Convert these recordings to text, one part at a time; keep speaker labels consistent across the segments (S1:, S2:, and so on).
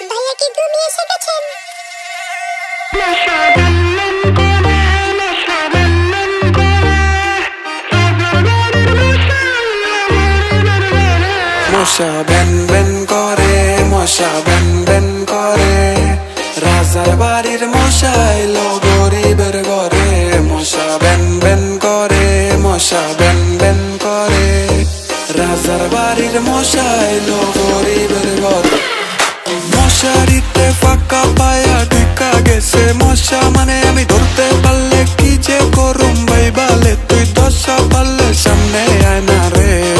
S1: ভাইয়া কি ঘুমিয়ে এসে গেছেন?
S2: মশা বেন বেন করে, মশা বেন বেন করে। রাজার বাড়ির মশা এলো গরিবের ঘরে। মশা বেন বেন করে, মশা বেন বেন করে। রাজার বাড়ির মশা মশা মানে আমি ধরতে পারলে কি যে করুম ভাই বালে? তুই দশা পারলে সামনে আয় না রে।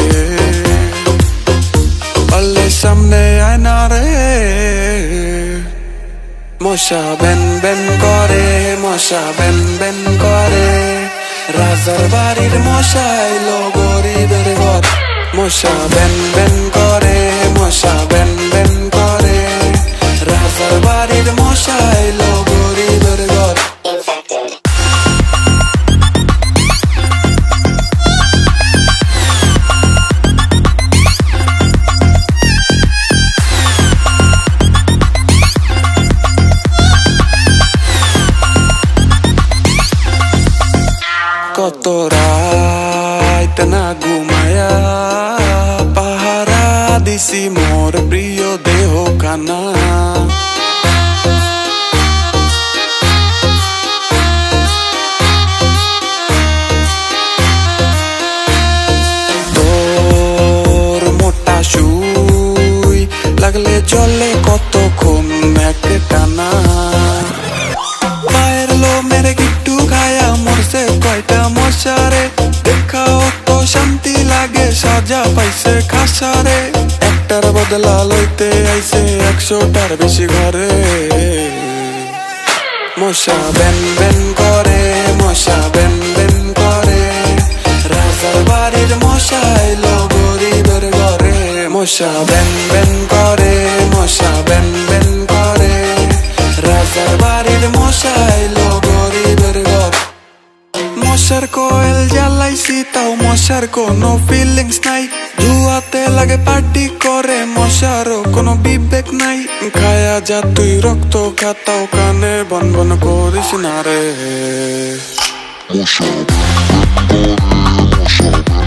S2: পারলে সামনে আয় না রে। মশা বেন বেন করে, মশা বেন বেন করে। রাজার বাড়ির মশা এলো গরিবের ঘর। মশা বেন বেন করে, মশা বেন বেন কত রাত না ঘুমায়া পাহারা দিছি মোর প্রিয় দেহ কানা লাগলে জলে কতক্ষণ পাইছে খাসারে। একটার বদলা লইতে আইছে একশোটার বেশি ঘরে। মশা বেন বেন করে, মশা বেন বেন করে। রাজার বাড়ির মশা এলো গরিবের ঘরে। মশা বেন বেন মশার কোয়েল জ্বালাইছি তাও মশার কোনো ফিলিংস নাই। ধুয়াতে লাগে পার্টি করে মশারও কোনো বিবেক নাই। খায়া যা তুই রক্ত খাতাও কানে বন বন করিস না রে।
S3: Mosha, Mosha,